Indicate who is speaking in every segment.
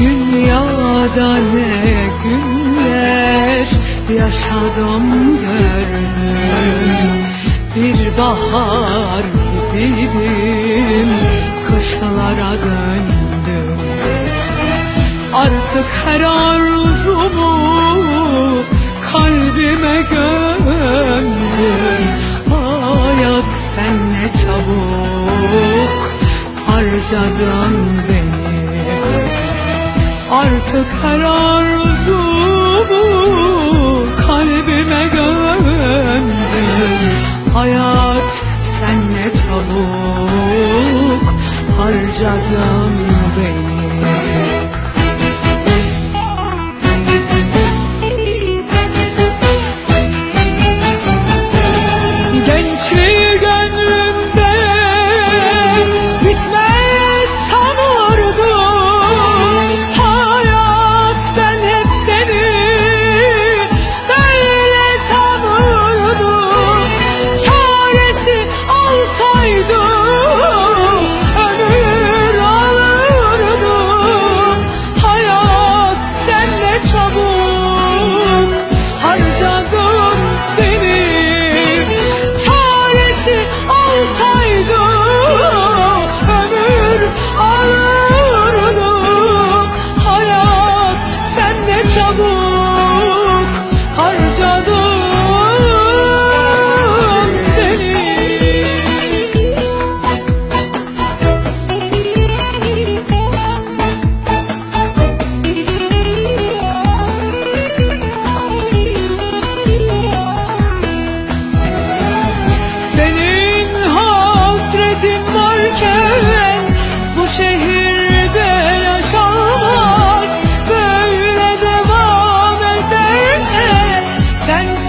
Speaker 1: Dünyada ne günler yaşadım gördüm Bir bahar gibiydim kışlara döndüm. Artık her arzumu kalbime gömdüm. Hayat sen ne çabuk harcadın beni Artık her arzumu kalbime gömdüm Hayat sen ne çabuk harcadın beni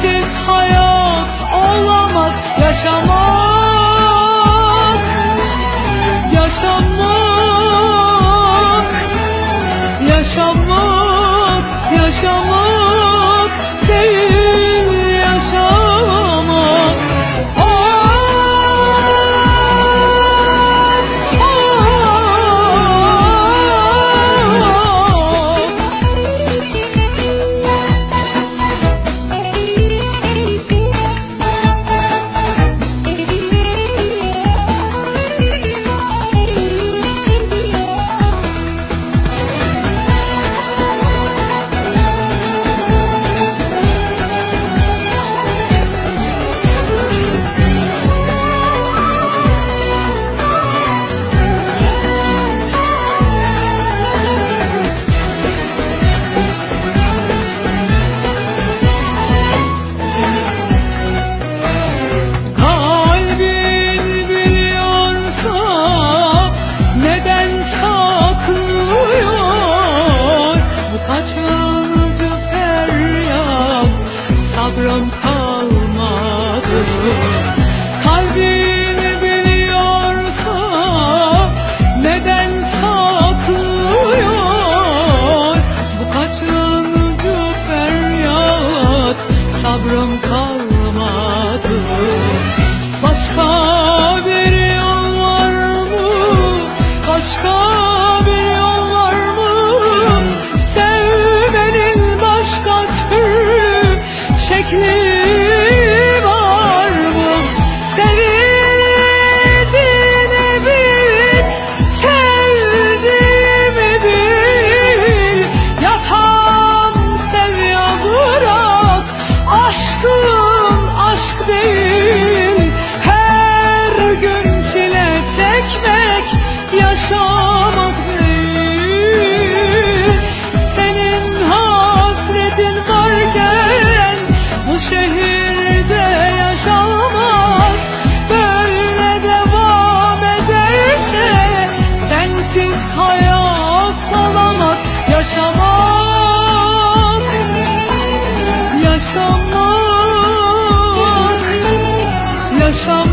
Speaker 1: sensiz hayat olamaz Yaşamak, sabrım kalmadı. Kalbin biliyorsa neden saklıyor? Bu kaçıncı feryat sabrım kalmadı. Başka bir yol var mı? Başka Yaşam